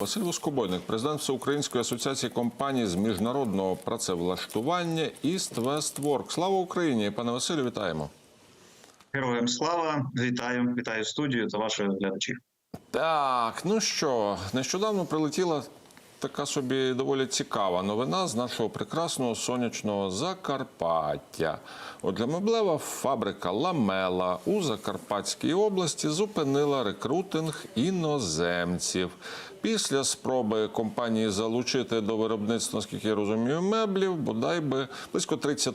Василь Воскобойник, президент Всеукраїнської асоціації компаній з міжнародного працевлаштування East West Work. Слава Україні! Пане Василю, вітаємо. Героям слава, вітаю, вітаю студію та ваших глядачів. Так, ну що, нещодавно прилетіла така собі доволі цікава новина з нашого прекрасного сонячного Закарпаття. Отже, меблева фабрика Ламела у Закарпатській області зупинила рекрутинг іноземців. Після спроби компанії залучити до виробництва, наскільки я розумію, меблів, бодай би близько 30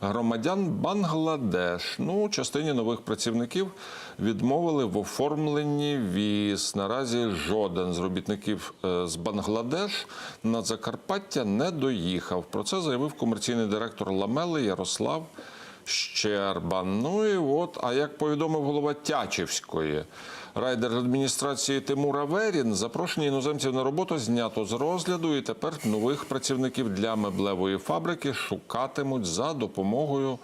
громадян Бангладеш. Ну, частині нових працівників відмовили в оформленні віз. Наразі жоден з робітників е, з Бангладеш на Закарпаття не доїхав. Про це заявив комерційний директор Ламели Ярослав. Щербан. Ну і от, а як повідомив голова Тячівської райдержадміністрації Тимура Верін, запрошення іноземців на роботу знято з розгляду, і тепер нових працівників для меблевої фабрики шукатимуть за допомогою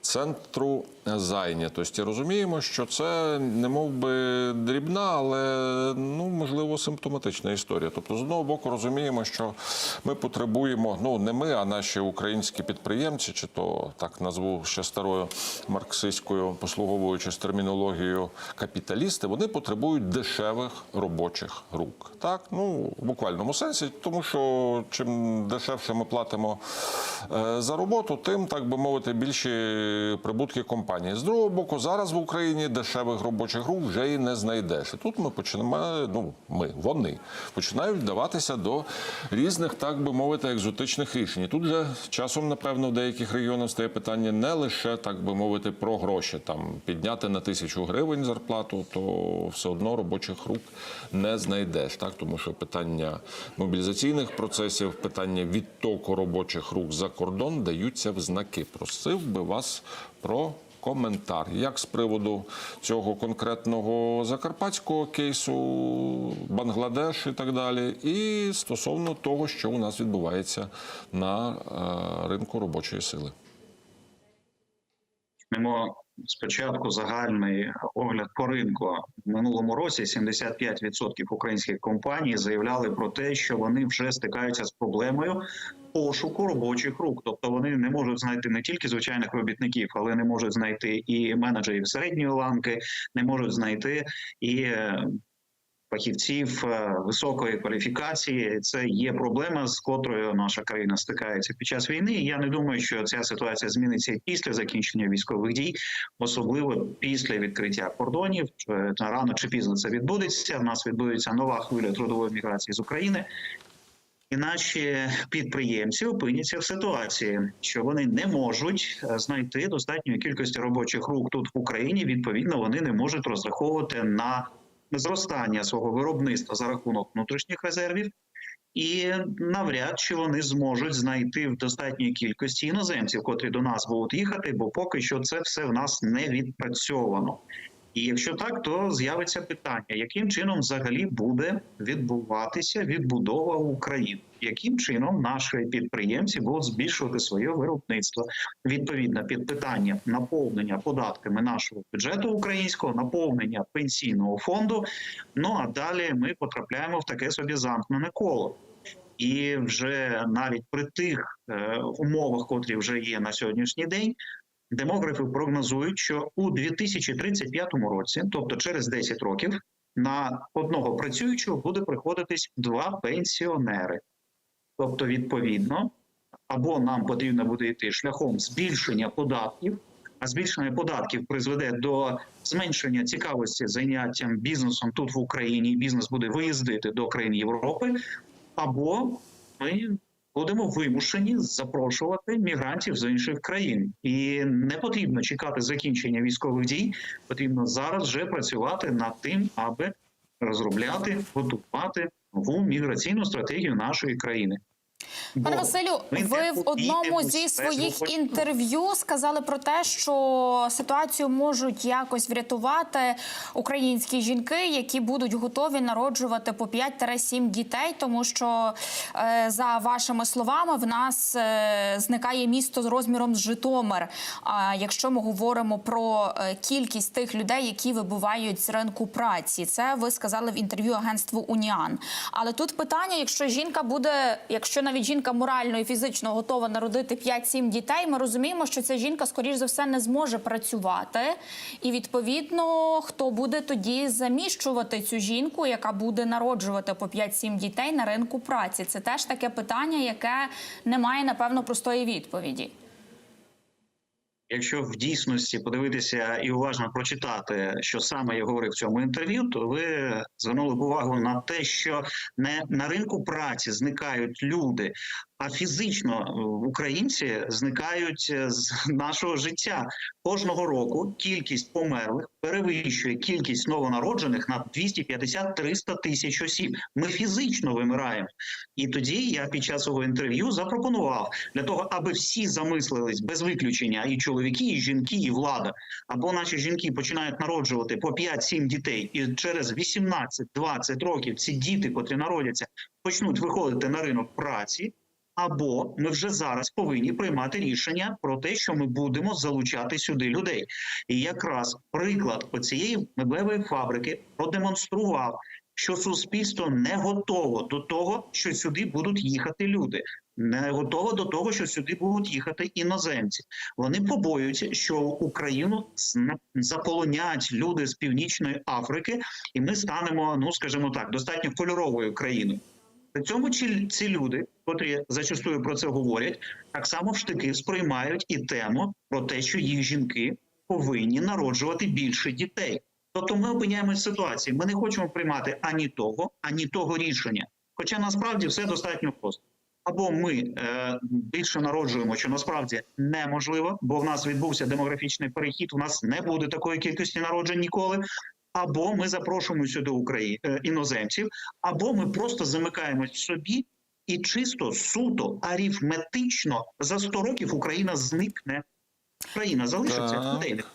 центру зайнятості. Розуміємо, що це не мов би дрібна, але ну можливо симптоматична історія. Тобто, з одного боку, розуміємо, що ми потребуємо, ну не ми, а наші українські підприємці, чи то так назву ще старою марксистською, послуговуючись термінологією капіталісти, вони потребують дешевих робочих рук. Так, ну в буквальному сенсі, тому що чим дешевше ми платимо е, за роботу, тим так би мовити більші прибутки компанії. З другого боку, зараз в Україні дешевих робочих рук вже і не знайдеш. І тут ми починаємо. Ну ми вони починають вдаватися до різних, так би мовити, екзотичних рішень. І Тут же часом, напевно, в деяких регіонах стає питання не лише так би мовити про гроші, там підняти на тисячу гривень зарплату, то все одно робочих рук не знайдеш. Так, тому що питання мобілізаційних процесів, питання відтоку робочих рук за кордон даються в знаки. Просив би вас про. Коментар, як з приводу цього конкретного закарпатського кейсу, Бангладеш і так далі, і стосовно того, що у нас відбувається на е, ринку робочої сили. Візьмемо спочатку загальний огляд по ринку. В минулому році 75% українських компаній заявляли про те, що вони вже стикаються з проблемою пошуку робочих рук. Тобто вони не можуть знайти не тільки звичайних робітників, але не можуть знайти і менеджерів середньої ланки, не можуть знайти і е, фахівців е, високої кваліфікації. Це є проблема, з котрою наша країна стикається під час війни. Я не думаю, що ця ситуація зміниться після закінчення військових дій, особливо після відкриття кордонів. Е, Рано чи пізно це відбудеться. В нас відбудеться нова хвиля трудової міграції з України. І наші підприємці опиняться в ситуації, що вони не можуть е, знайти достатньої кількості робочих рук тут в Україні. Відповідно, вони не можуть розраховувати на зростання свого виробництва за рахунок внутрішніх резервів, і навряд чи вони зможуть знайти в достатній кількості іноземців, котрі до нас будуть їхати, бо поки що це все в нас не відпрацьовано. І якщо так, то з'явиться питання, яким чином взагалі буде відбуватися відбудова України, яким чином наші підприємці будуть збільшувати своє виробництво відповідно під питання наповнення податками нашого бюджету українського, наповнення пенсійного фонду. Ну а далі ми потрапляємо в таке собі замкнене коло. І вже навіть при тих е, умовах, котрі вже є на сьогоднішній день, демографи прогнозують, що у 2035 році, тобто через 10 років, на одного працюючого буде приходитись два пенсіонери. Тобто, відповідно, або нам потрібно буде йти шляхом збільшення податків, а збільшення податків призведе до зменшення цікавості заняттям бізнесом тут в Україні. і Бізнес буде виїздити до країн Європи, або ми будемо вимушені запрошувати мігрантів з інших країн, і не потрібно чекати закінчення військових дій. Потрібно зараз вже працювати над тим, аби розробляти, готувати нову міграційну стратегію нашої країни. Пане Василю, ви в одному зі своїх інтерв'ю сказали про те, що ситуацію можуть якось врятувати українські жінки, які будуть готові народжувати по 5-7 дітей, тому що е, за вашими словами в нас е, зникає місто з розміром з Житомир. А якщо ми говоримо про е, кількість тих людей, які вибувають з ринку праці, це ви сказали в інтерв'ю агентству Уніан. Але тут питання: якщо жінка буде, якщо навіть жінка морально і фізично готова народити 5-7 дітей, ми розуміємо, що ця жінка, скоріш за все, не зможе працювати. І відповідно, хто буде тоді заміщувати цю жінку, яка буде народжувати по 5-7 дітей на ринку праці? Це теж таке питання, яке не має напевно простої відповіді. Якщо в дійсності подивитися і уважно прочитати, що саме я говорив в цьому інтерв'ю, то ви звернули б увагу на те, що не на ринку праці зникають люди, а фізично українці зникають з нашого життя. Кожного року кількість померлих перевищує кількість новонароджених на 250-300 тисяч осіб. Ми фізично вимираємо. І тоді я під час свого інтерв'ю запропонував для того, аби всі замислились без виключення, і чоловіки, і жінки, і влада, або наші жінки починають народжувати по 5-7 дітей, і через 18-20 років ці діти, котрі народяться, почнуть виходити на ринок праці. Або ми вже зараз повинні приймати рішення про те, що ми будемо залучати сюди людей. І якраз приклад оцієї меблевої фабрики продемонстрував, що суспільство не готово до того, що сюди будуть їхати люди, не готово до того, що сюди будуть їхати іноземці. Вони побоюються, що Україну заполонять люди з північної Африки, і ми станемо, ну скажімо так, достатньо кольоровою країною. При цьому ці, люди, котрі зачастую про це говорять, так само в штики сприймають і тему про те, що їх жінки повинні народжувати більше дітей. Тобто ми опиняємось в ситуації. Ми не хочемо приймати ані того, ані того рішення. Хоча насправді все достатньо просто. Або ми е, більше народжуємо, що насправді неможливо, бо в нас відбувся демографічний перехід. У нас не буде такої кількості народжень ніколи. Або ми запрошуємо сюди Украї... е, іноземців, або ми просто замикаємось в собі і чисто суто арифметично за 100 років Україна зникне. Країна залишиться Так.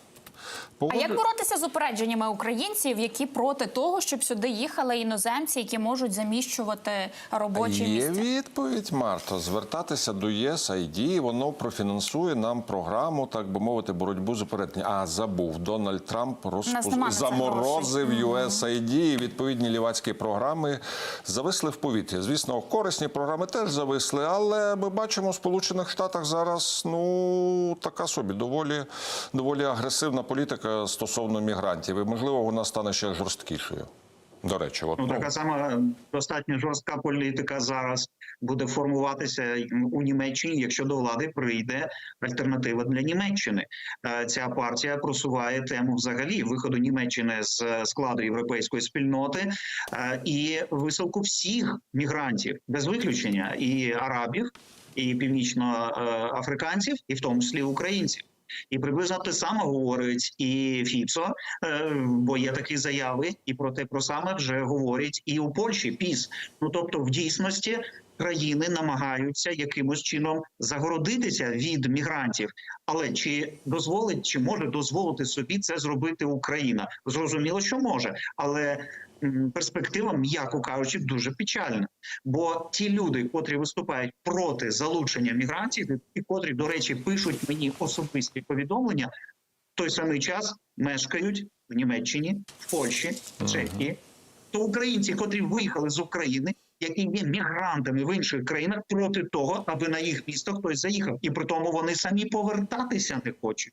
Людей. А як боротися з упередженнями українців, які проти того, щоб сюди їхали іноземці, які можуть заміщувати робочі Є місця? відповідь, Марта. Звертатися до USAID, воно профінансує нам програму, так би мовити, боротьбу з упередженням. А забув, Дональд Трамп розпу... заморозив USAID, і відповідні лівацькі програми зависли в повітрі. Звісно, корисні програми теж зависли, але ми бачимо в Сполучених Штатах зараз ну така собі доволі, доволі агресивна політика стосовно мігрантів. І можливо вона стане ще жорсткішою. До речі, от, Ну, ну, така сама достатньо жорстка політика зараз буде формуватися у Німеччині, якщо до влади прийде альтернатива для Німеччини. Е, Ця партія просуває тему взагалі виходу Німеччини з е, складу європейської спільноти е, і висилку всіх мігрантів без виключення і арабів, і північноафриканців, і в тому числі українців. І приблизно те саме говорить і Фіцо, е, бо є такі заяви, і про те про саме вже говорять і у Польщі піс. Ну тобто, в дійсності країни намагаються якимось чином загородитися від мігрантів. Але чи дозволить, чи може дозволити собі це зробити Україна? Зрозуміло, що може, але перспектива, м'яко кажучи, дуже печальна. Бо ті люди, котрі виступають проти залучення мігрантів, і котрі, до речі, пишуть мені особисті повідомлення, в той самий час мешкають в Німеччині, в Польщі, в Чехії, то українці, котрі виїхали з України, які є мігрантами в інших країнах, проти того, аби на їх місто хтось заїхав, і при тому вони самі повертатися не хочуть.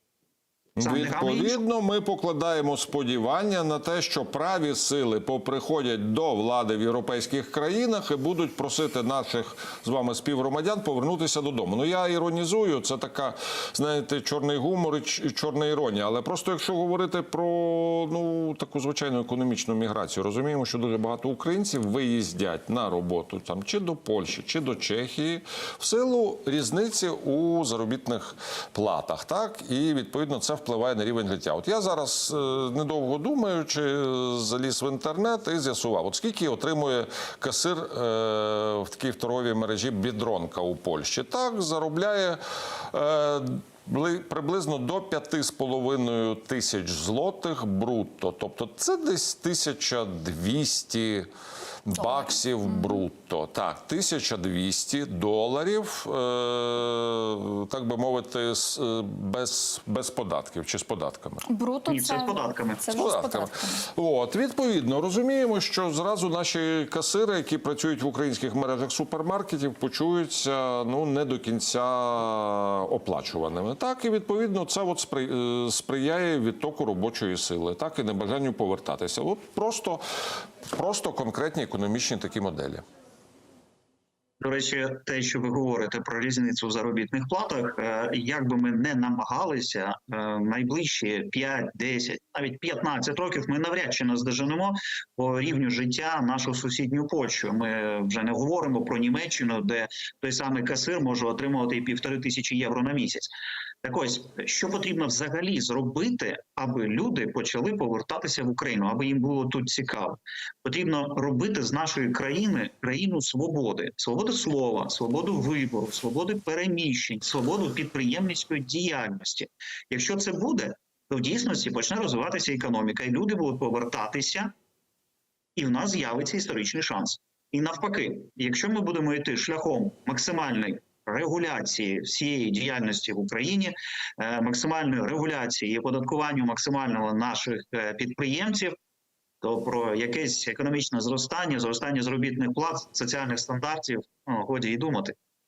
Відповідно, ми покладаємо сподівання на те, що праві сили поприходять до влади в європейських країнах і будуть просити наших з вами співгромадян повернутися додому. Ну я іронізую, це така, знаєте, чорний гумор і і чорна іронія. Але просто якщо говорити про ну таку звичайну економічну міграцію, розуміємо, що дуже багато українців виїздять на роботу там чи до Польщі, чи до Чехії в силу різниці у заробітних платах. Так і відповідно це впливає впливає на рівень життя. От я зараз, е, недовго думаючи, заліз в інтернет і з'ясував, от скільки отримує касир е, в такій второвій мережі Бідронка у Польщі. Так, заробляє. Е, бли- Приблизно до 5,5 тисяч злотих брутто. Тобто це десь 1200 баксів брутто. Так, 1200 доларів, е, так би мовити, з, е, без, без податків чи з податками. Бруто Ні, це з податками. Це З вже з податками. податками. От, відповідно, розуміємо, що зразу наші касири, які працюють в українських мережах супермаркетів, почуються ну не до кінця оплачуваними. Так і відповідно це от спри- е, сприяє відтоку робочої сили, так і небажанню повертатися. От просто, просто конкретні економічні такі моделі. До речі, те, що ви говорите про різницю в заробітних платах, е, як би ми не намагалися, е, найближчі 5, 10, навіть 15 років ми навряд чи наздоженемо по рівню життя нашу сусідню Польщу. Ми вже не говоримо про Німеччину, де той самий касир може отримувати і півтори тисячі євро на місяць. Так ось, що потрібно взагалі зробити, аби люди почали повертатися в Україну, аби їм було тут цікаво. Потрібно робити з нашої країни країну свободи, свободи слова, свободу вибору, свободи переміщень, свободу підприємницької діяльності. Якщо це буде, то в дійсності почне розвиватися економіка, і люди будуть повертатися, і в нас з'явиться історичний шанс. І навпаки, якщо ми будемо йти шляхом максимальної регуляції всієї діяльності в Україні, е, максимальної регуляції і оподаткуванню максимального наших е, підприємців, то про якесь економічне зростання, зростання заробітних плат, соціальних стандартів, ну, годі і думати.